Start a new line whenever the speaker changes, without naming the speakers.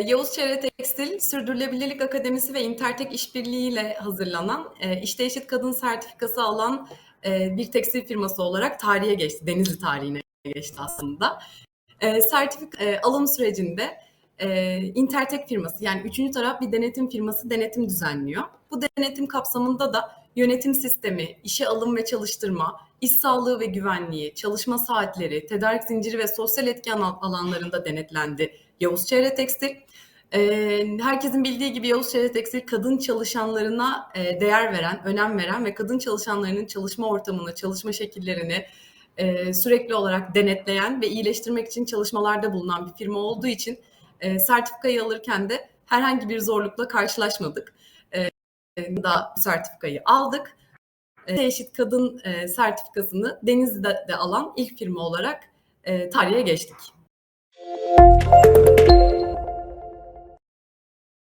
Yavuz Çevre Tekstil, Sürdürülebilirlik Akademisi ve Intertek işbirliği ile hazırlanan, e, işte eşit kadın sertifikası alan e, bir tekstil firması olarak tarihe geçti. Denizli tarihine geçti aslında. E, sertifik e, alım sürecinde e, Intertek firması yani üçüncü taraf bir denetim firması denetim düzenliyor. Bu denetim kapsamında da yönetim sistemi, işe alım ve çalıştırma, iş sağlığı ve güvenliği, çalışma saatleri, tedarik zinciri ve sosyal etki alanlarında denetlendi Yavuz Çevre Tekstil. Herkesin bildiği gibi Yavuz Çevre Tekstil kadın çalışanlarına değer veren, önem veren ve kadın çalışanlarının çalışma ortamını, çalışma şekillerini sürekli olarak denetleyen ve iyileştirmek için çalışmalarda bulunan bir firma olduğu için sertifikayı alırken de herhangi bir zorlukla karşılaşmadık. Da sertifikayı aldık. Eşit kadın sertifikasını Denizli'de de alan ilk firma olarak tarihe geçtik.